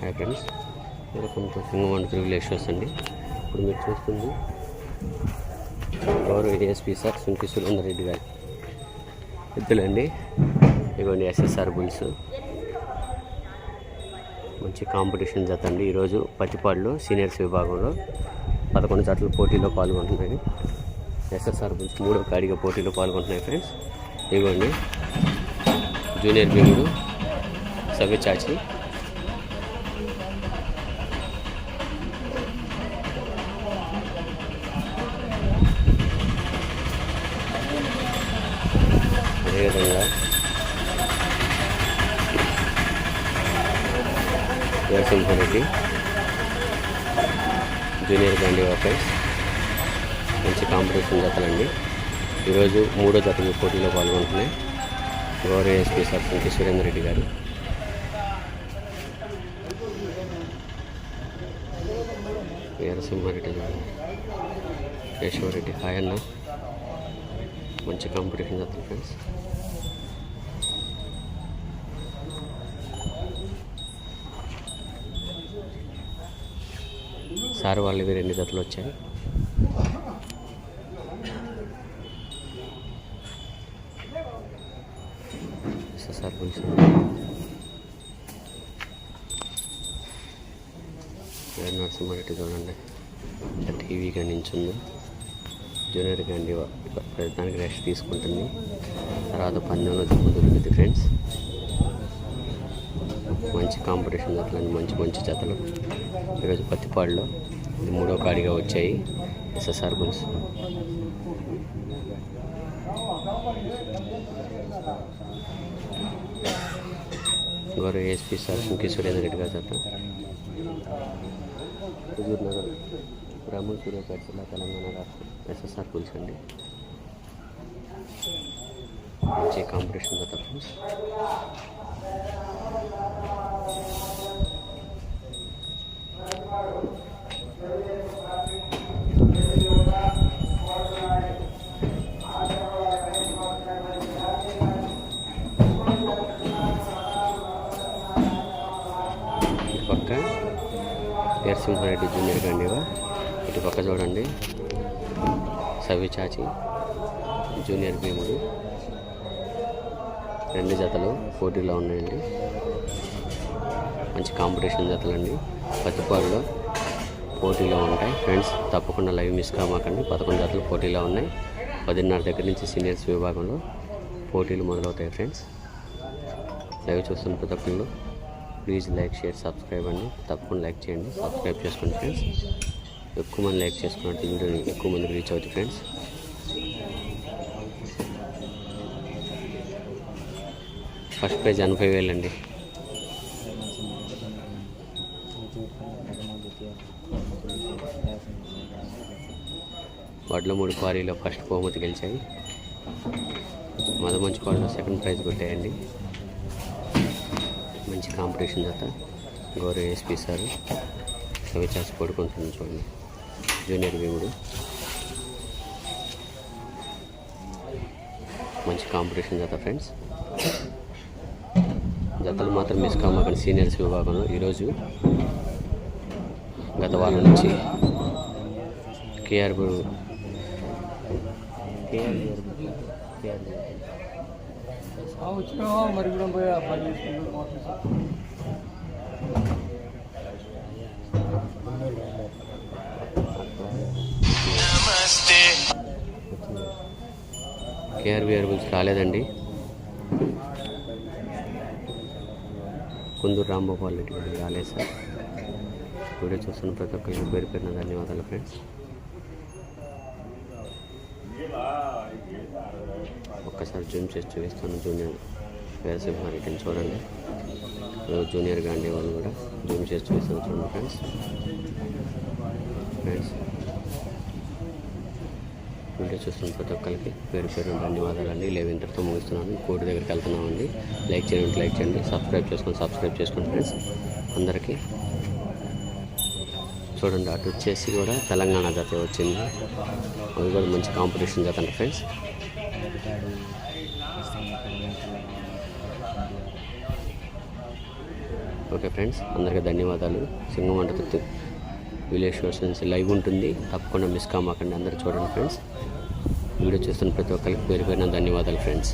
Hi friends. Welcome to Singamanda ప్రివిలేషన్స్ అండి. ఇప్పుడు మీరు చూస్తుంది గౌరవ ఏఎస్పీ సార్ సుంకి సురేందర్ రెడ్డి గారు. ఎద్దులండి. ఇవ్వండి ఎస్ఎస్ఆర్ బుల్స్. మంచి కాంపిటీషన్ జత అండి. ఈరోజు పత్తిపాడులో సీనియర్స్ విభాగంలో పదకొండు జతలు పోటీలో పాల్గొంటున్నాయి. ఎస్ఎస్ఆర్ బుల్స్ మూడో కాడిగా పోటీలో పాల్గొంటున్నాయి ఫ్రెండ్స్. ఇదిగోండి జూనియర్ భీముడు సవ్య చాచి అదేవిధంగా నరసింహారెడ్డి జూనియర్ గాంధీ ఆఫీస్. మంచి కాంపిటీషన్ జతలండి. ఈరోజు మూడో జతలు పోటీలో పాల్గొంటున్నాయి. గౌరవ ఎస్పీ సార్ సుంకి సురేందర్ రెడ్డి గారు. వీరసింహారెడ్డి గారు. కేశవరెడ్డి. హాయ్ అన్నా. మంచి కాంపిటీషన్ జరుగుతుంది ఫ్రెండ్స్ సార్ వాళ్ళవి రెండు జతలు వచ్చాయి సార్ పులుసు నరసింహారెడ్డి చూడండి. టీవీగా నించుంది జూనియర్ గండి ప్రస్తుతానికి రెస్ట్ తీసుకుంటుంది. తర్వాత పందెంలో దెబ్బ దొరుకుతుంది ఫ్రెండ్స్ మంచి కాంపిటీషన్ జతలు మంచి మంచి జతలు. ఈరోజు పత్తిపాడులో ఇది మూడో కాడిగా వచ్చాయి ఎస్ఎస్ఆర్ బుల్స్ గౌరవ ఏఎస్పీ సార్ సుంకి సురేందర్ రెడ్డి గారు జత. హుజూర్ నగర్ రాముల్ సూర్యాపేట జిల్లా తెలంగాణ రాష్ట్రం ఎస్ఎస్ఆర్ పుల్స్ అండి. మంచి కాంపిటీషన్ జత ఫ్రెండ్స్. పక్క నరసింహారెడ్డి జూనియర్ గండివా. ఇటు పక్క చూడండి. సవిచాచి జూనియర్ భీముడు. రెండు జతలు పోటీలో ఉన్నాయండి. మంచి కాంపిటీషన్ జతలండి. పత్తిపాడులో పోటీలో ఉంటాయి. ఫ్రెండ్స్ తప్పకుండా లైవ్ మిస్ కామాకండి పదకొండు జతలు పోటీలో ఉన్నాయి. పదిన్నర దగ్గర నుంచి సీనియర్స్ విభాగంలో పోటీలు మొదలవుతాయి ఫ్రెండ్స్. లైవ్ చూస్తున్న ప్రతి ఒక్కళ్ళు ప్లీజ్ లైక్ షేర్ సబ్స్క్రైబ్ అండి. తప్పకుండా లైక్ చేయండి. సబ్స్క్రైబ్ చేసుకోండి ఫ్రెండ్స్. ఎక్కువ మంది లైక్ చేసుకున్నట్టు వీడియోని ఎక్కువ మందికి రీచ్ అవుతుంది ఫ్రెండ్స్ ఫస్ట్ ప్రైజ్ ఎనభై వేలు అండి. వడ్ల మూడు క్వారీలో ఫస్ట్ బహుమతి గెలిచాయి. Madamanchi క్వారీలో second prize కొట్టాయండి. మంచి కాంపిటీషన్ జత గౌరవ ఎస్పీ సార్. అవి చేసి చూడండి. జూనియర్ భీముడు మంచి కాంపిటీషన్ జత ఫ్రెండ్స్. జతలు మాత్రం మిస్ కామాకండి సీనియర్స్ విభాగంలో. ఈరోజు గత వారం నుంచి కేఆర్ గురు మరి కూడా కేఆర్బిఆర్ గురించి రాలేదండి. కుందూరు రాంగోపాల్ రెడ్డి గారు రాలేదు సార్. వీడియో చూస్తున్న ప్రతి ఒక్కరికి పేరు పేరున ధన్యవాదాలు ఫ్రెండ్స్. ఒక్కసారి జూమ్ చేసి చూపిస్తాను. జూనియర్ వీరసింహారెడ్డిని చూడండి. జూనియర్ గాంధీ వాళ్ళు కూడా జూమ్ చేసి చూపిస్తాను చూడండి ఫ్రెండ్స్. ఫ్రెండ్స్ వీడియో చూస్తున్న ప్రతి ఒక్కరికి పేరు పేరు ధన్యవాదాలు అండి లేవు ఇంతటితో ముగిస్తున్నాను. కోటి దగ్గరికి వెళ్తున్నామండి. లైక్ చేయండి లైక్ చేయండి. సబ్స్క్రైబ్ చేసుకొని సబ్స్క్రైబ్ చేసుకోండి ఫ్రెండ్స్ అందరికీ చూడండి అటు వచ్చేసి కూడా తెలంగాణ జత వచ్చింది. అది కూడా మంచి కాంపిటీషన్ జత అండి ఫ్రెండ్స్. ఓకే ఫ్రెండ్స్ అందరికీ ధన్యవాదాలు. సింగమంట విలేజ్ షోస్ నుంచి లైవ్ ఉంటుంది. తప్పకుండా మిస్ కామాకండి. అందరూ చూడండి ఫ్రెండ్స్ వీడియో చూస్తున్న ప్రతి ఒక్కరికి పేరు ధన్యవాదాలు ఫ్రెండ్స్